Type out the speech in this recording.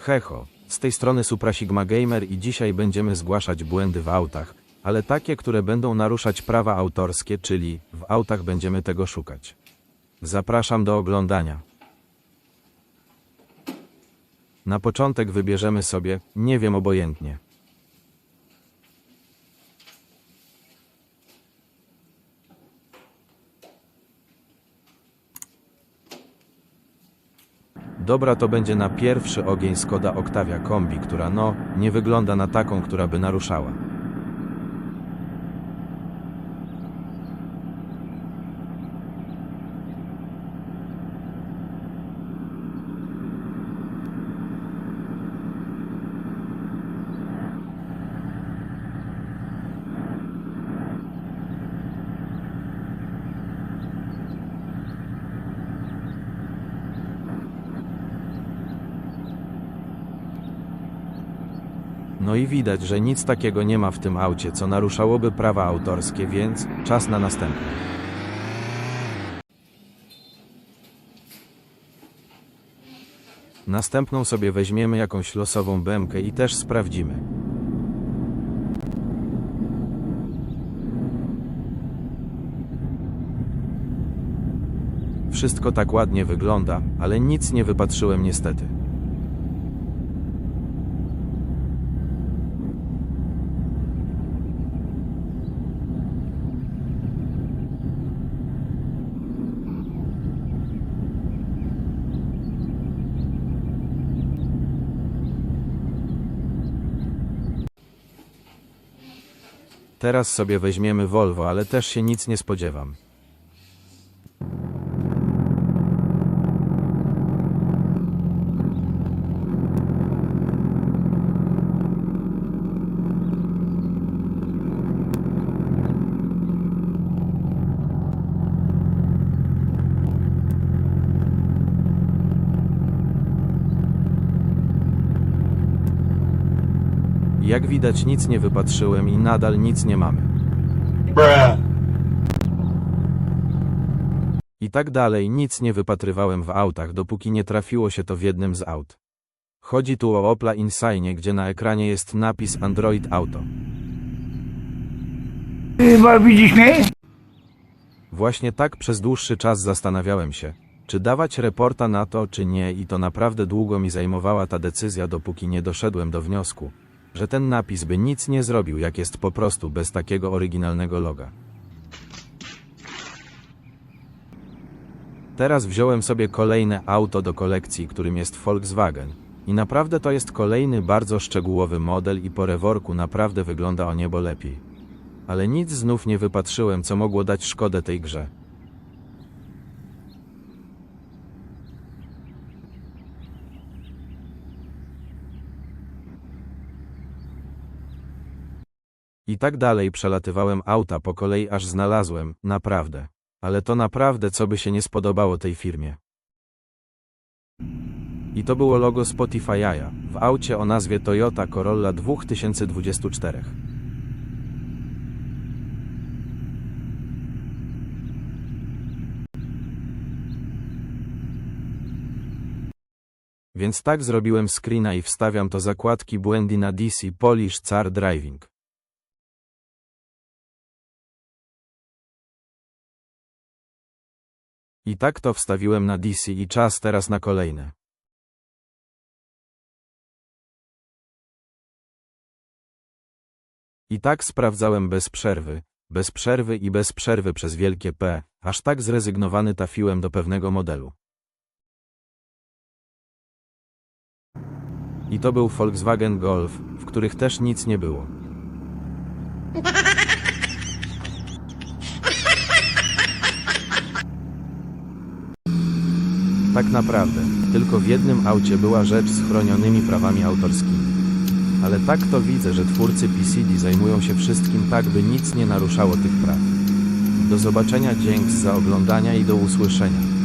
Hecho, z tej strony Supra Sigma Gamer i dzisiaj będziemy zgłaszać błędy w autach, ale takie, które będą naruszać prawa autorskie, czyli w autach będziemy tego szukać. Zapraszam do oglądania. Na początek wybierzemy sobie, nie wiem obojętnie. Dobra to będzie na pierwszy ogień Skoda Octavia Kombi, która no, nie wygląda na taką, która by naruszała. No i widać, że nic takiego nie ma w tym aucie, co naruszałoby prawa autorskie, więc czas na następny. Następną sobie weźmiemy jakąś losową bębkę i też sprawdzimy. Wszystko tak ładnie wygląda, ale nic nie wypatrzyłem niestety. Teraz sobie weźmiemy Volvo, ale też się nic nie spodziewam. Jak widać nic nie wypatrzyłem i nadal nic nie mamy. Bruh. I tak dalej nic nie wypatrywałem w autach, dopóki nie trafiło się to w jednym z aut. Chodzi tu o Opla Insignie, gdzie na ekranie jest napis Android Auto. Chyba widzisz mnie? Właśnie tak przez dłuższy czas zastanawiałem się, czy dawać reporta na to, czy nie i to naprawdę długo mi zajmowała ta decyzja, dopóki nie doszedłem do wniosku, że ten napis by nic nie zrobił, jak jest po prostu bez takiego oryginalnego loga. Teraz wziąłem sobie kolejne auto do kolekcji, którym jest Volkswagen. I naprawdę to jest kolejny bardzo szczegółowy model i po reworku naprawdę wygląda o niebo lepiej. Ale nic znów nie wypatrzyłem, co mogło dać szkodę tej grze. I tak dalej przelatywałem auta po kolei, aż znalazłem, naprawdę. Ale to naprawdę, co by się nie spodobało tej firmie. I to było logo Spotify'a w aucie o nazwie Toyota Corolla 2024. Więc tak zrobiłem screena i wstawiam to zakładki błędy na DC Polish Car Driving. I tak to wstawiłem na DC i czas teraz na kolejne. I tak sprawdzałem bez przerwy, bez przerwy i bez przerwy przez wielkie P, aż tak zrezygnowany trafiłem do pewnego modelu. I to był Volkswagen Golf, w których też nic nie było. Tak naprawdę, tylko w jednym aucie była rzecz z chronionymi prawami autorskimi. Ale tak to widzę, że twórcy PCD zajmują się wszystkim tak, by nic nie naruszało tych praw. Do zobaczenia, dzięki za oglądania i do usłyszenia.